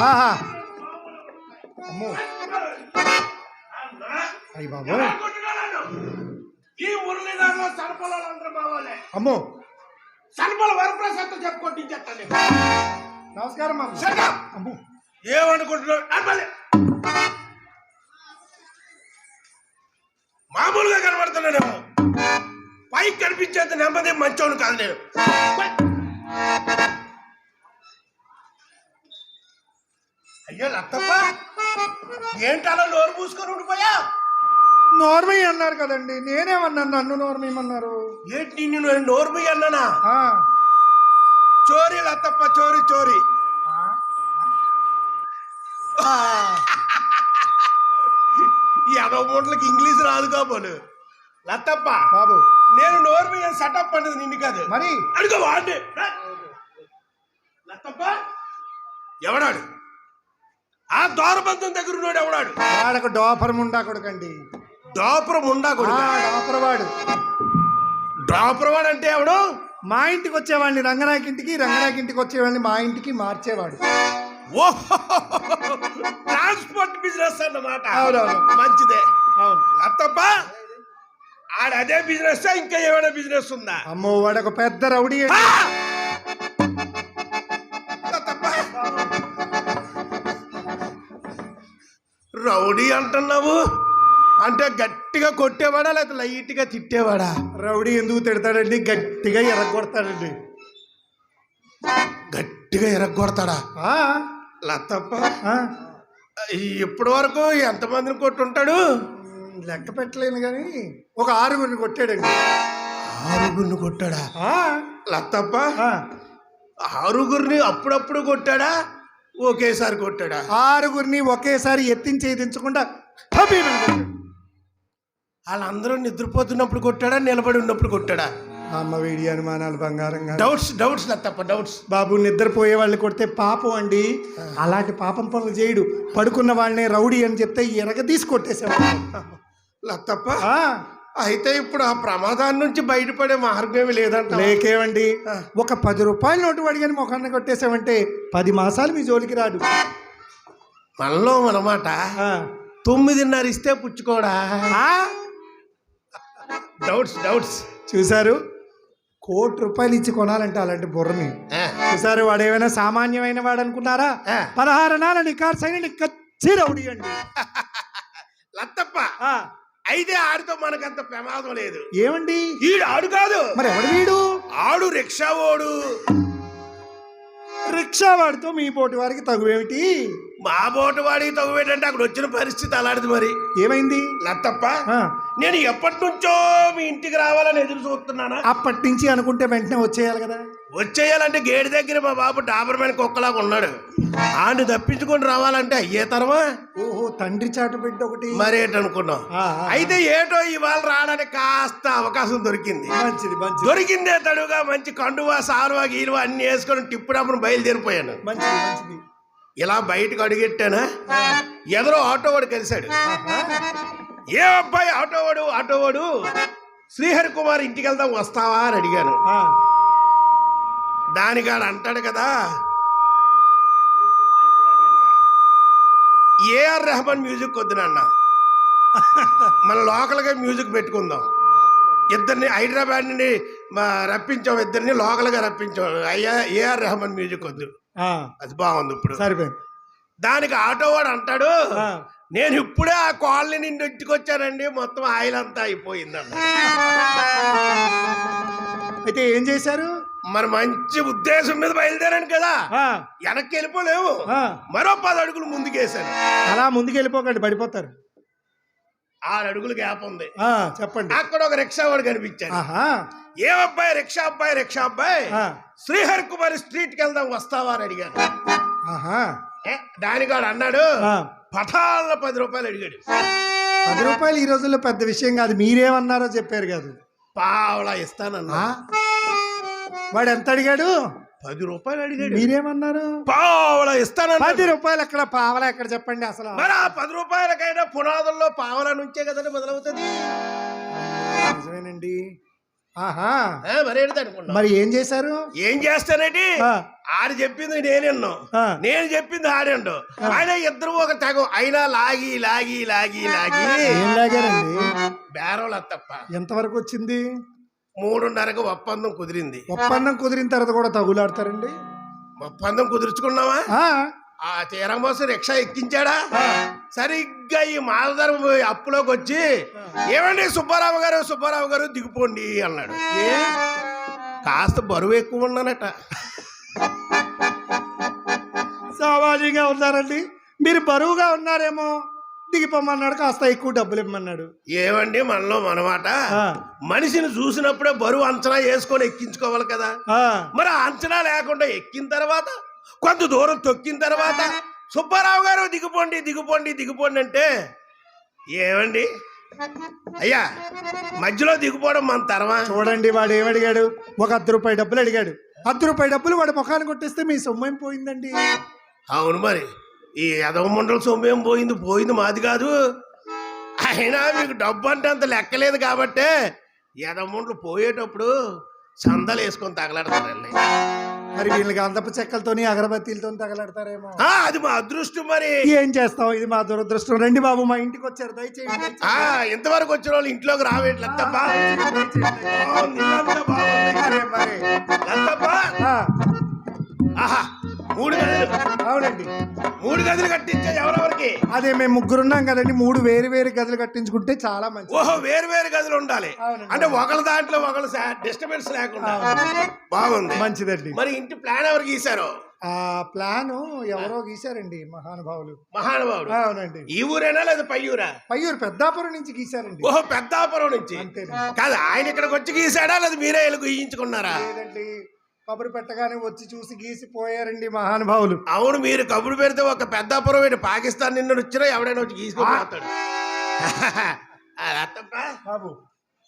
ఆహా. అమ్మో. అయ్యి బాబు ఈ మురళీధరలో సరఫరాలు అందరూ బావాలే అమ్మో. సరఫల వరప్రసాద్ చెప్పు కొట్టించేస్తాను నమస్కారం బాబు Shut up! అమ్మో. ఏమనుకుంటున్నావు అమ్మలే. మామూలుగా కనబడుతున్నానేమో. పైకి కనిపించేంత నెమ్మది మంచోను కాదు నేను. అయ్యో లత్తప్ప ఏంటలా నోరు మూసుకొని ఉండిపోయా? నోర్మీ అన్నారు కదండి. నేనేమన్నాను? నన్ను నోర్మీయమన్నారు. ఏంటి నేను నోరు అన్నానా ఆ. చోరీ లత్తప్ప చోరీ చోరీ. ఆ. ఈ అగవ మూటలకి ఇంగ్లీష్ రాదు కాబోలు. లత్తప్ప బాబు. నేను నోరు మీద సెటప్ అన్నది నిన్ను కాదు. మరి? అడుగు వాడిని. లత్తప్ప ఎవడాడు? ఆ దోరబంధం దగ్గర ఉన్నాడు ఎవడాడు? వాడకు డోపరం ఉండా కొడుకండి. దోపురం ఉండా ఆ, కొడుకు డోపరవాడు. దోపురవాడు అంటే ఎవడు? మా ఇంటికి వచ్చేవాడిని రంగనాయకి ఇంటికి రంగనాయకి ఇంటికి వచ్చేవాడిని మా ఇంటికి మార్చేవాడు. ట్రాన్స్పోర్ట్ బిజినెస్ అన్నమాట. అవునవును. మంచిదే. అవును. ఆడ అదే బిజినెస్ ఇంకా ఏమైనా బిజినెస్ ఉందా? అమ్మో వాడు ఒక పెద్ద రౌడీ రౌడీ అంటున్నావు? అంటే గట్టిగా కొట్టేవాడా లేకపోతే లైట్గా తిట్టేవాడా? రౌడీ ఎందుకు తిడతాడండి? గట్టిగా ఎరగొడతాడండి. గట్టిగా ఎరగొడతాడా? ఆ, ఇప్పటి వరకు ఎంతమందిని కొట్టుంటాడు? లెక్క పెట్టలేను కానీ ఒక ఆరుగురిని కొట్టాడండి. ఆరుగురిని కొట్టాడా? లత్తప్ప ఆరుగురిని అప్పుడప్పుడు కొట్టాడా? ఒకేసారి కొట్టాడా? ఆరుగురిని ఒకేసారి ఎత్తించి దించకుండా హబీబని కొట్టాడు. వాళ్ళందరూ నిద్రపోతున్నప్పుడు కొట్టాడా నిలబడి ఉన్నప్పుడు కొట్టాడా? అమ్మ వీడి అనుమానాలు బంగారం కాదు. డౌట్స్ డౌట్స్ లత్తప్ప డౌట్స్ బాబు నిద్రపోయే వాళ్ళని కొడితే పాపం అండి. అలాంటి పాపం పనులు చేయడు. పడుకున్న వాళ్ళనే రౌడీ అని చెప్తే ఎరగ తీసి కొట్టేసేవాడు. లత్తప్ప ఆ, అయితే ఇప్పుడు ఆ ప్రమాదాన్ని నుంచి బయటపడే మార్గం లేదంట లేకేవండి ఒక పది రూపాయల నోటు అడిగని ముఖాన్ని కొట్టేసామంటే పది మాసాలు మీ జోలికి రాడు మనలో అనమాట ఆ. తొమ్మిదిన్నర ఇస్తే పుచ్చుకోడా? Doubts doubts. చూశారు? కోటి రూపాయలు ఇచ్చి కొనాలంటే అలాంటి బుర్రని. చూసారు వాడు ఏమైనా సామాన్యమైన వాడు అనుకున్నారా. పదహారు నాల నికార్సైన నిక్కచ్చి రౌడీ అండి. లత్తప్ప. అయితే ఆడితో మనకంత ప్రమాదం లేదు. ఏమండి? ఈడు ఆడు కాదు. మరి ఎవడు వీడు? ఆడు రిక్షా ఓడు రిక్షా వాడితో మీ పోటీ వారికి తగువేమిటి? మా బోటు వాడికి తగువేటంటే అక్కడ వచ్చిన పరిస్థితి అలాంటిది మరి. ఏమైంది? లత్తప్ప నేను ఎప్పటి నుంచో మీ ఇంటికి రావాలని ఎదురు చూస్తున్నానా? అప్పటి నుంచి అనుకుంటే వెంటనే వచ్చేయాలి కదా. వచ్చేయాలంటే గేటు దగ్గర మా బాబు డాబర్మైన కుక్కలాగా ఉన్నాడు. ఆడిని తప్పించుకొని రావాలంటే అయ్యే తరమా? ఓహో తండ్రి చాటు బిడ్డ ఒకటి. మరేటనుకున్నాం అయితే ఏటో ఇవాళ రావడానికి కాస్త అవకాశం దొరికింది. మంచిది మంచిది. దొరికిందే తడుగా మంచి కండువా సారువా గీరువా అన్ని వేసుకొని టిప్పుడప్పుడు బయలుదేరిపోయాను. మంచిది మంచిది. ఇలా బయటకు అడుగెట్టానా? ఎదరో ఆటో వాడు కలిశాడు. ఏ అబ్బాయి ఆటో వాడు ఆటో వాడు? శ్రీహరి కుమార్ ఇంటికి వెళ్దాం వస్తావా అని అడిగాను. ఆ, దానికాడు అంటాడు కదా. ఏఆర్ రెహమాన్ మ్యూజిక్ వద్దు నాన్న. మన లోకల్గా మ్యూజిక్ పెట్టుకుందాం. ఇద్దరిని హైదరాబాద్ నుండి రప్పించాం ఇద్దరిని లోకల్గా రప్పించాం. అయ్యా ఏఆర్ రెహమాన్ మ్యూజిక్ వద్దు అది బాగుంది ఇప్పుడు. సరిపోయింది. దానికి ఆటో వాడు అంటాడు నేను ఇప్పుడే ఆ కాలనీ నుండి ఇంటికి వచ్చానండి మొత్తం ఆయిల్ అంతా అయిపోయిందన్న. అయితే ఏం చేశారు? మరి మంచి ఉద్దేశం మీద బయలుదేరాను కదా. వెనక్కి వెళ్ళిపోలేవు మరో పది అడుగులు ముందుకేసాను అలా ముందుకు వెళ్ళిపోకండి పడిపోతారు. ఆరు అడుగులు గ్యాప్ ఉంది. చెప్పండి. అక్కడ ఒక రిక్షా వాడు కనిపించాడు. ఆహా. ఏ అబ్బాయి రిక్షా అబ్బాయి రిక్షా అబ్బాయి? శ్రీహరి కుమార్ స్ట్రీట్కి వెళ్దాం వస్తావా అని అడిగాను ఆహా. ఏ, దానికాడు అన్నాడు పఠాల పది రూపాయలు అడిగాడు. పది రూపాయలు ఈ రోజుల్లో పెద్ద విషయం కాదు మీరేమన్నారో చెప్పారు కాదు. పావలా ఇస్తానన్నా? వాడు ఎంత అడిగాడు? పది రూపాయలు అడిగాడు. మీరేమన్నారు? పావలా ఇస్తానన్నా పది రూపాయలు ఎక్కడ? పావలా ఎక్కడ చెప్పండి అసలు? మరి ఆ పది రూపాయలకైనా పునాదుల్లో పావలా నుంచే కదండి మొదలవుతుంది. నిజమేనండి. ఆహా. మరి మరి ఏం చేశారు? ఏం చేస్తానండి ఆడు చెప్పింది నేనెన్నో. ఆ. నేను చెప్పింది ఆడండు. ఆయన ఇద్దరు ఒక తెగ అయినా లాగి లాగి లాగి లాగి. లాగారండి? తప్ప ఎంతవరకు వచ్చింది? మూడున్నరకు ఒప్పందం కుదిరింది. ఒప్పందం కుదిరిన తర్వాత కూడా తగులాడతారండి? ఒప్పందం కుదుర్చుకున్నావా? ఆ, తీరం కోసం రిక్షా ఎక్కించాడా. సరిగ్గా ఈ మాలధరం అప్పులోకి వచ్చి ఏమండి సుబ్బారావు గారు సుబ్బారావు గారు దిగిపోండి అన్నాడు. ఏ? కాస్త బరువు ఎక్కువ ఉన్నానట సామాజికంగా ఉన్నారండి? మీరు బరువుగా ఉన్నారేమో. దిగిపోమన్నాడు కాస్త ఎక్కువ డబ్బులు ఇమ్మన్నాడు. ఏమండి మనలో మనమాట? మనిషిని చూసినప్పుడే బరువు అంచనా వేసుకొని ఎక్కించుకోవాలి కదా. మరి అంచనా లేకుండా ఎక్కిన తర్వాత కొంత దూరం తొక్కిన తర్వాత సుబ్బారావు గారు దిగిపోండి దిగిపోండి దిగిపోండి అంటే ఏమండి? అయ్యా మధ్యలో దిగిపోవడం మన తరమా చూడండి వాడు ఏమడిగాడు? ఒక అర్ధ రూపాయి డబ్బులు అడిగాడు. అర్ధ రూపాయి డబ్బులు వాడు ముఖాన్ని కొట్టేస్తే మీ సొమ్ము ఏం పోయిందండి? అవును మరి. ఈ యదవ మండల సొమ్మేం పోయింది? పోయింది మాది కాదు. అయినా మీకు డబ్బు అంటే అంత లెక్కలేదు కాబట్టే యదవ మండలు పోయేటప్పుడు సందలు వేసుకొని తగలడతారండి మరి వీళ్ళకి అందపు చెక్కలతోని అగరబత్తీలతో తగలడతారేమో. ఆ, అది మా అదృష్టం మరి. ఏం చేస్తాం ఇది మా దురదృష్టం. రండి బాబు మా ఇంటికి వచ్చారు. ఆ ఇంతవరకు వచ్చిన వాళ్ళు ఇంట్లోకి రావేట్లు లత్తప్ప బాగుంది, ఇల్లంతా బాగుంది. మరే, మరే. లత్తప్ప ఆ, ఆహా. మూడు గదులు. అవునండి. మూడు గదులు కట్టించే ఎవరెవరికి? అదే మేము ముగ్గురున్నాం కదండి మూడు వేరు వేరు గదులు కట్టించుకుంటే చాలా మంచిది. ఓహో వేరు వేరు గదులు ఉండాలి. అవునండి. అంటే ఒకళ్ళ దాంట్లో ఒకళ్ళ డిస్టర్బెన్స్ లేకుండా. బాగుంది. మంచిదండి. మరి ఇంటి ప్లాన్ ఎవరు గీశారు? ఆ ప్లాను ఎవరో గీశారండి మహానుభావులు. మహానుభావుడు. అవునండి. ఈ ఊరేనా లేదా పై ఊరా? పయ్యూరు పెద్దాపురం నుంచి గీశారండి. ఓహో పెద్దాపురం నుంచి. అంతేనండి. కాదు ఆయన ఇక్కడికి వచ్చి గీసాడా లేదా మీరే వెళ్ళి గీయించుకున్నారా? లేదండి. కబురు పెట్టగానే వచ్చి చూసి గీసిపోయారండి మహానుభావులు. అవును మీరు కబురు పెడితే ఒక పెద్దాపురం ఏంటి పాకిస్తాన్ నిన్న వచ్చినా ఎవడైనా వచ్చి గీసుకుపోతాడు బాబు.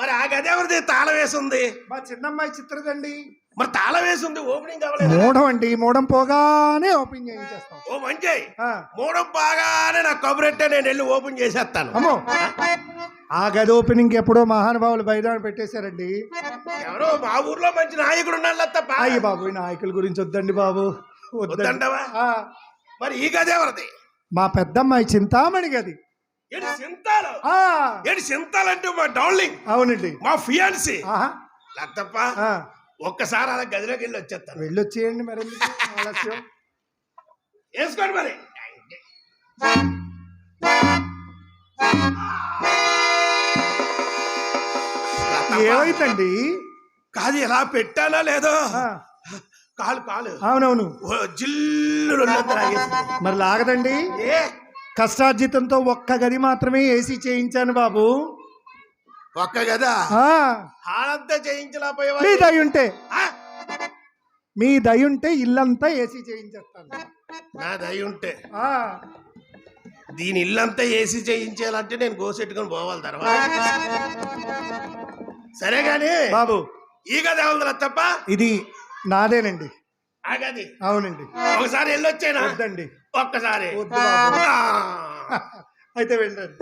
మరి ఆ గది ఎవరిది? తాళం వేసింది మా చిన్నమ్మాయి చిత్రదండి. మరి తాళం వేసింది ఓపెనింగ్ అవ్వలేదు మూఢం అండి మూఢం పోగానే ఓపెన్ చేయించేస్తాం. ఓ మంచి. ఆ, మూడం బాగానే నాకు కబురెట్టే నేను వెళ్ళి ఓపెన్ చేసేస్తాను. అమ్మో. ఆ గది ఓపెనింగ్ ఎప్పుడో మహానుభావులు బయట పెట్టేశారండి. ఎవరో మా ఊర్లో మంచి నాయకుడు ఉన్నాడు తప్ప అయ్యి బాబు ఈ నాయకుల గురించి వద్దండి బాబు. వద్దండి. వద్దంటావా? ఆ, మరి ఈ గది ఎవరిది? మా పెద్దమ్మాయి చింతామణి గది. ఏంటి సింతాలు అంటే మా డౌన్లింగ్ అవునండి. మా ఫియాన్సీ. లత్తప్ప ఒక్కసారి అలా గదిలోకి వెళ్ళి వచ్చేస్తాను. వెళ్ళొచ్చేయండి మరి ఎందుకు? ఆలస్యం. వేసుకోండి మరి. ఏమైందండి? కాదు ఎలా పెట్టానా లేదో. కాలు కాలు. అవునవును. జిల్లు. మరి లాగదండి. ఏ? కష్టార్జితంతో ఒక్క గది మాత్రమే ఏసీ చేయించాను బాబు. ఒక్క కదా ఆ, హాలంతా మీ దయ ఉంటే. ఆ? మీ దయ ఉంటే ఇల్లంతా ఏసీ చేయించేస్తాను. నా దయ ఉంటే. ఆ, దీని ఇల్లంతా ఏసీ చేయించాలంటే నేను గోసెట్టుకొని పోవాలి తర్వాత. సరే గాని బాబు. ఈ గది ఎవరిదిరా తప్ప ఇది నాదేనండి. అవునండి. ఒకసారి వెళ్ళొచ్చేనా? వద్దండి. ఒక్కసారి. అయితే వెళ్ళండి.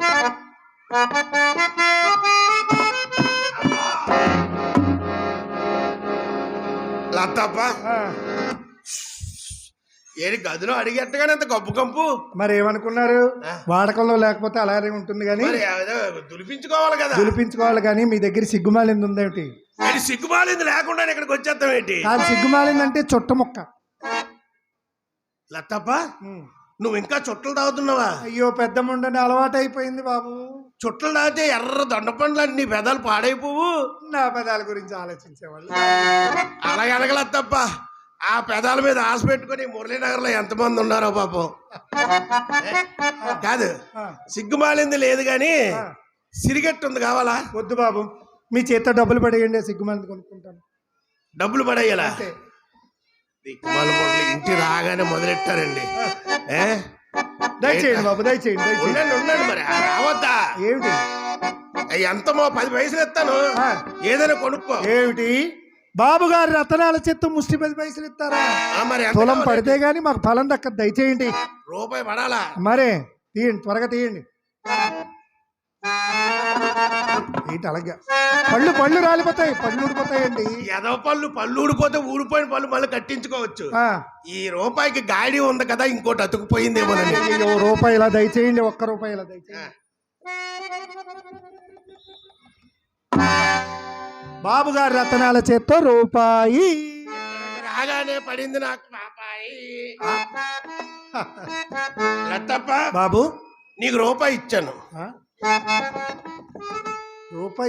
లత్తప్ప ఏది గదిలో అడిగట్టుగానే అంత గబ్బు కంపు మరి ఏమనుకున్నారు. వాడకంలో లేకపోతే అలాగే ఉంటుంది కానీ దులిపించుకోవాలి కదా. దులిపించుకోవాలి కానీ మీ దగ్గర సిగ్గుమాలింది ఉందేమిటి? సిగ్గుమాలింది లేకుండా ఇక్కడికి వచ్చేస్తాం ఏంటి? కాదు సిగ్గుమాలిందంటే చుట్ట ముక్క. లత్తప్ప. నువ్వు ఇంకా చుట్టలు తాగుతున్నావా? అయ్యో పెద్ద ముండని అలవాటు అయిపోయింది బాబు. చుట్టలు తాగితే ఎర్ర దొండపండ్లు నీ పెదాలు పాడైపోవు. నా పదాల గురించి ఆలోచించేవాళ్ళు. అలాగే అడగలత్తప్ప ఆ పెదాల మీద ఆశ పెట్టుకుని మురళీనగర్లో ఎంతమంది ఉన్నారో పాపం? కాదు సిగ్గుమాలింది లేదు కానీ. సిరిగట్టు ఉంది కావాలా? వద్దు బాబు. మీ చేత డబ్బులు పడేయండి సిగ్గుమాలింది కొనుక్కుంటాను. డబ్బులు పడేయాలా? ఇంటి రాగానే మొదలెట్టారండి. దయచేయండి బాబు దయచేయండి దయచేయండి. ఉండండి మరి. ఆ రావద్దా? ఏమిటి? అయ్యి ఎంతమో పది పైసలు ఇస్తాను. ఆ. ఏదైనా కొనుక్కో. ఏమిటి? బాబు గారి రతనాల చెత్త ముష్టి పది పైసలు ఇస్తారా? ఆ, మరి ఎంత తులం కావాలి? పడితే గానీ మాకు ఫలం దక్కదు దయచేయండి. రూపాయి పడాలా? మరే తీయండి త్వరగా తీయండి. ఏంటి అలాగే? పళ్ళు పళ్ళు రాలిపోతాయి పళ్ళు ఊడిపోతాయండి. ఎదవ పళ్ళు పళ్ళు ఊడిపోతే ఊడిపోయిన పళ్ళు మళ్ళీ కట్టించుకోవచ్చు. ఈ రూపాయికి గాడి ఉంది కదా ఇంకోటి అతుకుపోయిందేమోనని అయ్యో రూపాయి ఇలా దయచేయండి ఒక్క రూపాయి ఇలా దయచేయండి. బాబు గారి రతనాల చేత్తో రూపాయి. రాగానే పడింది నాకు పాపాయి. బాబు? నీకు రూపాయి ఇచ్చాను? రూపాయి